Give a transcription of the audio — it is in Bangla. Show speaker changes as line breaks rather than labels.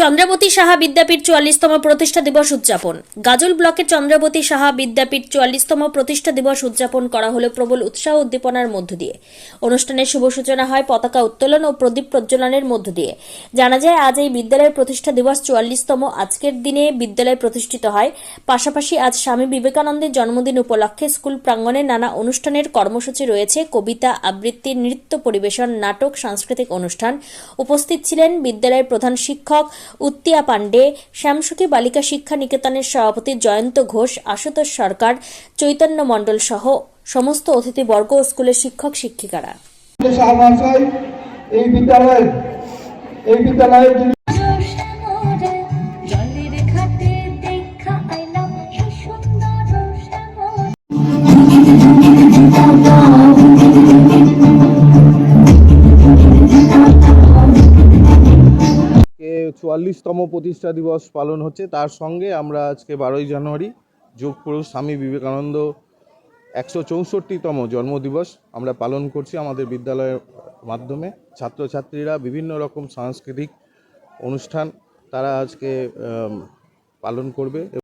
চন্দ্রাবতী সাহা বিদ্যাপীঠ চুয়াল্লিশতম প্রতিষ্ঠা দিবস উদযাপন। গাজল ব্লকের চন্দ্রাবতী সাহা বিদ্যাপীঠ চুয়াল্লিশতম প্রতিষ্ঠা দিবস উদযাপন করা হলো প্রবল উৎসাহ উদ্দীপনার মধ্য দিয়ে। অনুষ্ঠানের শুভ সূচনা হয় পতাকা উত্তোলন ও প্রদীপ প্রজ্বলনের মধ্য দিয়ে। জানা যায়, আজ এই বিদ্যালয়ের প্রতিষ্ঠা দিবস চুয়াল্লিশতম। আজকের দিনে বিদ্যালয় প্রতিষ্ঠিত হয়। পাশাপাশি আজ স্বামী বিবেকানন্দের জন্মদিন উপলক্ষে স্কুল প্রাঙ্গণে নানা অনুষ্ঠানের কর্মসূচি রয়েছে। কবিতা, আবৃত্তি, নৃত্য পরিবেশন, নাটক, সাংস্কৃতিক অনুষ্ঠান। উপস্থিত ছিলেন বিদ্যালয়ের প্রধান শিক্ষক উত্তিয়া পাণ্ডে, শ্যামসুখী বালিকা শিক্ষা নিকেতনের সভাপতি জয়ন্ত ঘোষ, আশুতোষ সরকার, চৈতন্য মণ্ডল সহ সমস্ত অতিথিবর্গ ও স্কুলের শিক্ষক শিক্ষিকারা।
এই বিদ্যালয়ের এই বিদ্যালয়ের
চুয়াল্লিশতম প্রতিষ্ঠা দিবস পালন হচ্ছে। তার সঙ্গে আমরা আজকে বারোই জানুয়ারি যোগপুরুষ স্বামী বিবেকানন্দ একশো চৌষট্টিতম জন্মদিবস আমরা পালন করছি আমাদের বিদ্যালয়ের মাধ্যমে। ছাত্রছাত্রীরা বিভিন্ন রকম সাংস্কৃতিক অনুষ্ঠান তারা আজকে পালন করবে।